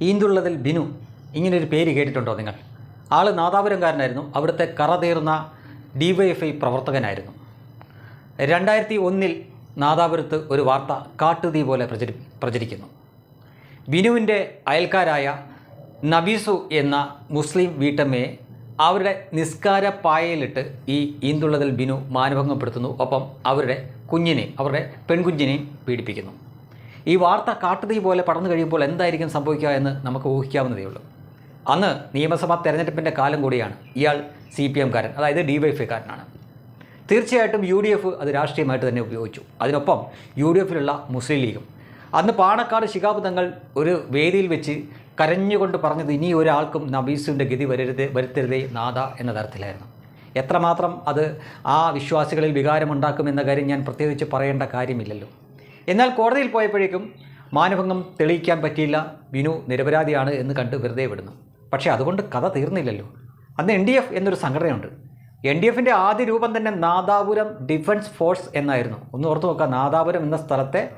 ഈന്തുള്ളതിൽ ബിനു ഇങ്ങനൊരു പേര് കേട്ടിട്ടുണ്ടോ നിങ്ങൾ? ആൾ നാദാപുരംകാരനായിരുന്നു. അവിടുത്തെ കറതീർന്ന ഐ പ്രവർത്തകനായിരുന്നു. രണ്ടായിരത്തി ഒന്നിൽ നാദാപുരത്ത് ഒരു വാർത്ത കാട്ടുതീ പോലെ പ്രചരി പ്രചരിക്കുന്നു. ബിനുവിന്റെ അയൽക്കാരായ നബീസു എന്ന മുസ്ലിം വീട്ടമ്മയെ അവരുടെ നിസ്കാര പായയിലിട്ട് ഈ ഈന്തുള്ളതിൽ ബിനു മാനഭംഗപ്പെടുത്തുന്നു. ഒപ്പം അവരുടെ കുഞ്ഞിനെയും അവരുടെ പെൺകുഞ്ഞിനെയും പീഡിപ്പിക്കുന്നു. ഈ വാർത്ത കാട്ടുതീ പോലെ പടർന്നു കഴിയുമ്പോൾ എന്തായിരിക്കും സംഭവിക്കുക എന്ന് നമുക്ക് ഊഹിക്കാവുന്നതേ ഉള്ളൂ. അന്ന് നിയമസഭാ തെരഞ്ഞെടുപ്പിന്റെ കാലം കൂടിയാണ് ഇയാൾ സി പി എംകാരൻ അതായത് ഡി വൈ എഫ്ഐക്കാരനാണ് തീർച്ചയായിട്ടും യു ഡി എഫ് അത് രാഷ്ട്രീയമായിട്ട് തന്നെ ഉപയോഗിച്ചു. അതിനൊപ്പം യു ഡി എഫിലുള്ള മുസ്ലിം ലീഗും. അന്ന് പാണക്കാട് ശിഹാബ് തങ്ങൾ ഒരു വേദിയിൽ വെച്ച് കരഞ്ഞുകൊണ്ട് പറഞ്ഞത് ഇനി ഒരാൾക്കും നബീസുവിന്റെ ഗതി വരരുത് വരുത്തരുതേ നാഥ എന്ന തരത്തിലായിരുന്നു. എത്രമാത്രം അത് ആ വിശ്വാസികളിൽ വികാരമുണ്ടാക്കുമെന്ന കാര്യം ഞാൻ പ്രത്യേകിച്ച് പറയേണ്ട കാര്യമില്ലല്ലോ. എന്നാൽ കോടതിയിൽ പോയപ്പോഴേക്കും മാനഭംഗം തെളിയിക്കാൻ പറ്റിയില്ല. വിനു നിരപരാധിയാണ് എന്ന് കണ്ട് വെറുതെ വിടുന്നു. പക്ഷേ അതുകൊണ്ട് കഥ തീർന്നില്ലല്ലോ. അന്ന് എൻ ഡി എഫ് എന്നൊരു സംഘടനയുണ്ട്. എൻ ഡി എഫിന്റെ ആദ്യ രൂപം തന്നെ നാദാപുരം ഡിഫൻസ് ഫോഴ്സ് എന്നായിരുന്നു. ഒന്ന് ഓർത്ത് നോക്കുക നാദാപുരം എന്ന സ്ഥലത്തെ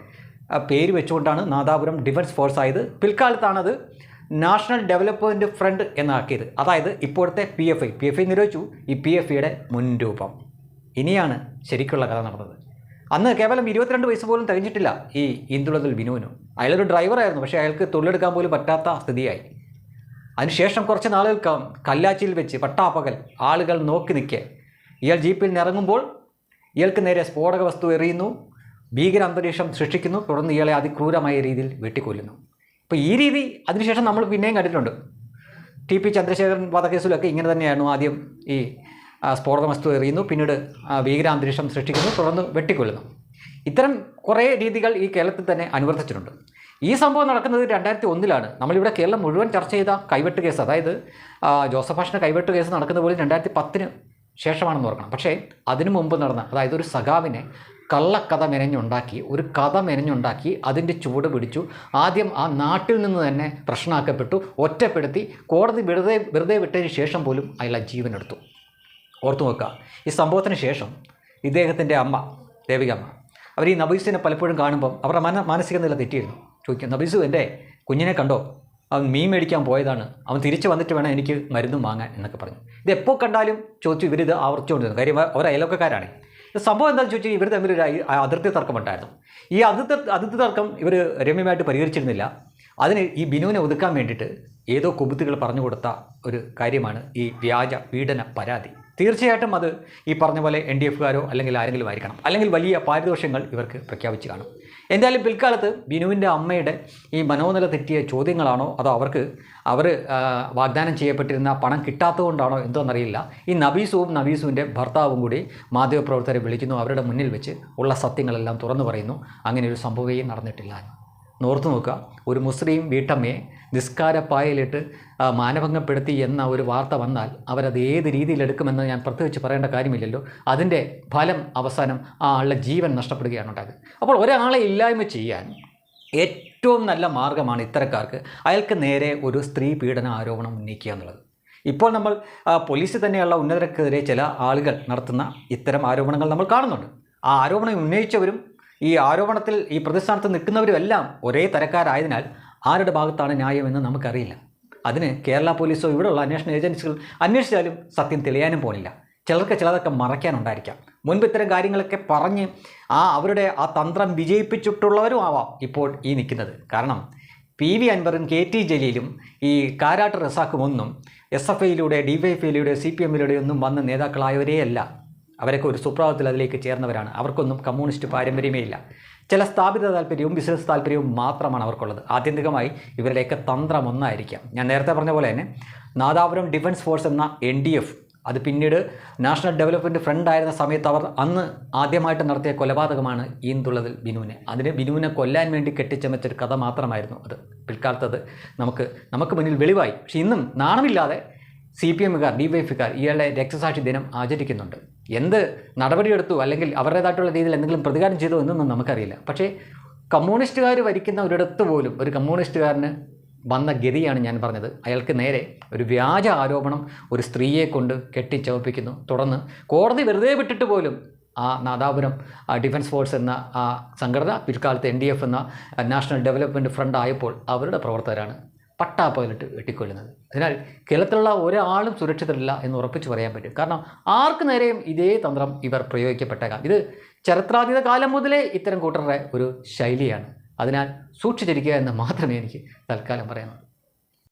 പേര് വെച്ചുകൊണ്ടാണ് നാദാപുരം ഡിഫൻസ് ഫോഴ്സ് ആയത്. പിൽക്കാലത്താണത് നാഷണൽ ഡെവലപ്മെന്റ് ഫ്രണ്ട് എന്നാക്കിയത്. അതായത് ഇപ്പോഴത്തെ P F I. P F I നിരോധിച്ചു. ഈ പി എഫ് ഐയുടെ മുൻരൂപം ഇനിയാണ് ശരിക്കുള്ള കഥ നടന്നത്. അന്ന് കേവലം ഇരുപത്തിരണ്ട് വയസ്സ് പോലും തികഞ്ഞിട്ടില്ല ഈ ഇന്ദുളതിൽ ബിനുവിനും. അയാളൊരു ഡ്രൈവറായിരുന്നു പക്ഷേ അയാൾക്ക് തൊഴിലെടുക്കാൻ പോലും പറ്റാത്ത സ്ഥിതിയായി. അതിനുശേഷം കുറച്ച് നാളുകൾക്ക് കല്ലാച്ചിയിൽ വെച്ച് പട്ടാപ്പകൽ ആളുകൾ നോക്കി നിൽക്കെ. ഇയാൾ ജീപ്പിൽ നിറങ്ങുമ്പോൾ ഇയാൾക്ക് നേരെ സ്ഫോടക വസ്തു എറിയുന്നു ഭീകര അന്തരീക്ഷം സൃഷ്ടിക്കുന്നു തുടർന്ന് ഇയാളെ അതിക്രൂരമായ രീതിയിൽ വെട്ടിക്കൊല്ലുന്നു. ഇപ്പോൾ ഈ രീതി അതിനുശേഷം നമ്മൾ പിന്നെയും കണ്ടിട്ടുണ്ട്. ടി പി ചന്ദ്രശേഖരൻ വധക്കേസിലൊക്കെ ഇങ്ങനെ തന്നെയായിരുന്നു ആദ്യം ഈ സ്ഫോടക വസ്തു എറിയുന്നു. പിന്നീട് ഭീകരാന്തരീക്ഷം സൃഷ്ടിക്കുന്നു. തുടർന്ന് വെട്ടിക്കൊല്ലുന്നു. ഇത്തരം കുറേ രീതികൾ ഈ കേരളത്തിൽ തന്നെ അനുവർത്തിച്ചിട്ടുണ്ട്. ഈ സംഭവം നടക്കുന്നത് രണ്ടായിരത്തി ഒന്നിലാണ് നമ്മളിവിടെ കേരളം മുഴുവൻ ചർച്ച ചെയ്ത കൈവെട്ട് കേസ് അതായത് ജോസഫ് ഭാഷയുടെ കൈവെട്ട് കേസ് നടക്കുന്ന പോലെ രണ്ടായിരത്തി പത്തിന് ശേഷമാണെന്ന് ഓർക്കണം. പക്ഷേ അതിനു മുമ്പ് നടന്ന അതായത് ഒരു സഖാവിനെ കള്ളക്കഥ മെനഞ്ഞുണ്ടാക്കി ഒരു കഥ മെനഞ്ഞുണ്ടാക്കി അതിന്റെ ചുവട് പിടിച്ചു ആദ്യം ആ നാട്ടിൽ നിന്ന് തന്നെ പ്രശ്നമാക്കപ്പെട്ടു ഒറ്റപ്പെടുത്തി കോടതി വെറുതെ വെറുതെ വിട്ടതിന് ശേഷം പോലും അയാൾ ജീവനെടുത്തു. ഓർത്തു നോക്കുക ഈ സംഭവത്തിന് ശേഷം ഇദ്ദേഹത്തിന്റെ അമ്മ ദേവികമ്മ അവർ ഈ നബീസിനെ പലപ്പോഴും കാണുമ്പം അവരുടെ മന മാനസിക നില തെറ്റിയിരുന്നു. ചോദിക്കും നബീസു എന്റെ കുഞ്ഞിനെ കണ്ടോ? അവൻ മീൻ മേടിക്കാൻ പോയതാണ്. അവൻ തിരിച്ചു വന്നിട്ട് വേണം എനിക്ക് മരുന്നും വാങ്ങാൻ എന്നൊക്കെ പറഞ്ഞു. ഇത് എപ്പോൾ കണ്ടാലും ചോദിച്ചു ഇവരിത് ആവർത്തിച്ചുകൊണ്ടിരുന്നു. കാര്യം അവർ അയലോക്കക്കാരാണ് സംഭവം എന്താണെന്ന് ചോദിച്ചാൽ ഇവർ തമ്മിൽ ഒരു അതിർത്തി തർക്കമുണ്ടായിരുന്നു ഈ അതിർത്തി അതിർത്തി തർക്കം ഇവർ രമ്യമായിട്ട് പരിഹരിച്ചിരുന്നില്ല. അതിന് ഈ ബിനുവിനെ ഒതുക്കാൻ വേണ്ടിയിട്ട് ഏതോ കുബുത്തുകൾ പറഞ്ഞു കൊടുത്ത ഒരു കാര്യമാണ് ഈ വ്യാജ പീഡന പരാതി. തീർച്ചയായിട്ടും അത് ഈ പറഞ്ഞ പോലെ എൻ ഡി എഫുകാരോ അല്ലെങ്കിൽ ആരെങ്കിലും ആയിരിക്കണം. അല്ലെങ്കിൽ വലിയ പാരിതോഷ്യങ്ങൾ ഇവർക്ക് പ്രഖ്യാപിച്ച് കാണും. എന്തായാലും പിൽക്കാലത്ത് ബിനുവിന്റെ അമ്മയുടെ ഈ മനോനില തെറ്റിയ ചോദ്യങ്ങളാണോ? അതോ അവർക്ക് അവർ വാഗ്ദാനം ചെയ്യപ്പെട്ടിരുന്ന പണം കിട്ടാത്തതുകൊണ്ടാണോ? എന്തോന്നറിയില്ല. ഈ നബീസുവും നബീസുവിന്റെ ഭർത്താവും കൂടി മാധ്യമപ്രവർത്തകരെ വിളിക്കുന്നു. അവരുടെ മുന്നിൽ വെച്ച് ഉള്ള സത്യങ്ങളെല്ലാം തുറന്നു പറയുന്നു. അങ്ങനെ ഒരു സംഭവമേ നടന്നിട്ടില്ല നോർത്തു നോക്കുക. ഒരു മുസ്ലിം വീട്ടമ്മയെ നിസ്കാരപ്പായയിലിട്ട് ആ, മാനഭംഗപ്പെടുത്തി എന്ന ഒരു വാർത്ത വന്നാൽ അവരത് ഏത് രീതിയിലെടുക്കുമെന്ന് ഞാൻ പ്രത്യേകിച്ച് പറയേണ്ട കാര്യമില്ലല്ലോ. അതിന്റെ ഫലം അവസാനം ആ ആളുടെ ജീവൻ നഷ്ടപ്പെടുകയാണ് ഉണ്ടായത്. അപ്പോൾ ഒരാളെ ഇല്ലായ്മ ചെയ്യാൻ ഏറ്റവും നല്ല മാർഗമാണ് ഇത്തരക്കാർക്ക്. അയാൾക്ക് നേരെ ഒരു സ്ത്രീ പീഡന ആരോപണം ഉന്നയിക്കുക എന്നുള്ളത്. ഇപ്പോൾ നമ്മൾ പോലീസിൽ പോലീസ് തന്നെയുള്ള ഉന്നതർക്കെതിരെ ചില ആളുകൾ നടത്തുന്ന ഇത്തരം ആരോപണങ്ങൾ നമ്മൾ കാണുന്നുണ്ട്. ആ ആരോപണം ഉന്നയിച്ചവരും ഈ ആരോപണത്തിൽ ഈ പ്രതിസ്ഥാനത്ത് നിൽക്കുന്നവരുമെല്ലാം ഒരേ തരക്കാരായതിനാൽ ആരുടെ ഭാഗത്താണ് ന്യായമെന്ന് നമുക്കറിയില്ല. അതിന് കേരള പോലീസോ ഇവിടെയുള്ള അന്വേഷണ ഏജൻസികൾ അന്വേഷിച്ചാലും സത്യം തെളിയാനും പോണില്ല. ചിലർക്ക് ചിലതൊക്കെ മറയ്ക്കാനുണ്ടായിരിക്കാം മുൻപ് ഇത്തരം കാര്യങ്ങളൊക്കെ പറഞ്ഞ് ആ അവരുടെ ആ തന്ത്രം വിജയിപ്പിച്ചിട്ടുള്ളവരും ആവാം ഇപ്പോൾ ഈ നിൽക്കുന്നത്. കാരണം പി വി അൻവറും കെ ടി ജലീലും ഈ കാരാട്ട് റസാക്കുമൊന്നും എസ് എഫ് ഐയിലൂടെ ഡി വൈ എഫ് ഐയിലൂടെ സി പി എമ്മിലൂടെ ഒന്നും വന്ന നേതാക്കളായവരെയല്ല. അവരൊക്കെ ഒരു സുപ്രഭാതത്തിൽ അതിലേക്ക് ചേർന്നവരാണ്. അവർക്കൊന്നും കമ്മ്യൂണിസ്റ്റ് പാരമ്പര്യമേ ഇല്ല. ചില സ്ഥാപിത താല്പര്യവും ബിസിനസ് താല്പര്യവും മാത്രമാണ് അവർക്കുള്ളത്. ആത്യന്തികമായി ഇവരുടെയൊക്കെ തന്ത്രം ഒന്നായിരിക്കാം. ഞാൻ നേരത്തെ പറഞ്ഞ പോലെ തന്നെ നാദാപുരം ഡിഫൻസ് ഫോഴ്സ് എന്ന എൻ ഡി എഫ് അത് പിന്നീട് നാഷണൽ ഡെവലപ്മെന്റ് ഫ്രണ്ട് ആയിരുന്ന സമയത്ത് അവർ അന്ന് ആദ്യമായിട്ട് നടത്തിയ കൊലപാതകമാണ് ഈന്തുള്ളതിൽ ബിനുവിനെ. അതിന് ബിനുവിനെ കൊല്ലാൻ വേണ്ടി കെട്ടിച്ചമച്ചൊരു കഥ മാത്രമായിരുന്നു അത്. പിൽക്കാലത്തത് നമുക്ക് നമുക്ക് മുന്നിൽ വെളിവായി. പക്ഷേ ഇന്നും നാണമില്ലാതെ സി പി എമ്മുകാർ ഡി വൈ എഫുകാർ രക്തസാക്ഷി ദിനം ആചരിക്കുന്നുണ്ട്. എന്ത് നടപടിയെടുത്തു അല്ലെങ്കിൽ അവരുടേതായിട്ടുള്ള രീതിയിൽ എന്തെങ്കിലും പ്രതികാരം ചെയ്തു എന്നൊന്നും നമുക്കറിയില്ല. പക്ഷേ കമ്മ്യൂണിസ്റ്റുകാർ ഭരിക്കുന്ന ഒരിടത്ത് പോലും ഒരു കമ്മ്യൂണിസ്റ്റുകാരന് വന്ന ഗതിയാണ് ഞാൻ പറഞ്ഞത്. അയാൾക്ക് നേരെ ഒരു വ്യാജ ആരോപണം ഒരു സ്ത്രീയെ കൊണ്ട് കെട്ടിച്ചവപ്പിക്കുന്നു തുടർന്ന് കോടതി വെറുതെ വിട്ടിട്ട് പോലും ആ നാദാപുരം ഡിഫൻസ് ഫോഴ്സ് എന്ന ആ സംഘടന പിൽക്കാലത്ത് എൻ ഡി എഫ് എന്ന നാഷണൽ ഡെവലപ്മെന്റ് ഫ്രണ്ട് ആയപ്പോൾ അവരുടെ പ്രവർത്തകരാണ്. പട്ടാപ്പകലിട്ട് വെട്ടിക്കൊല്ലുന്നത്. അതിനാൽ കേരളത്തിലുള്ള ഒരാളും സുരക്ഷിതരല്ല എന്ന് ഉറപ്പിച്ച് പറയാൻ പറ്റും. കാരണം ആർക്ക് നേരെയും ഇതേ തന്ത്രം ഇവർ പ്രയോഗിക്കപ്പെട്ടേക്കാം. ഇത് ചരിത്രാതീത കാലം മുതലേ ഇത്തരം കൂട്ടരുടെ ഒരു ശൈലിയാണ്. അതിനാൽ സൂക്ഷിച്ചിരിക്കുക എന്ന് മാത്രമേ എനിക്ക് തൽക്കാലം പറയാനുള്ളൂ.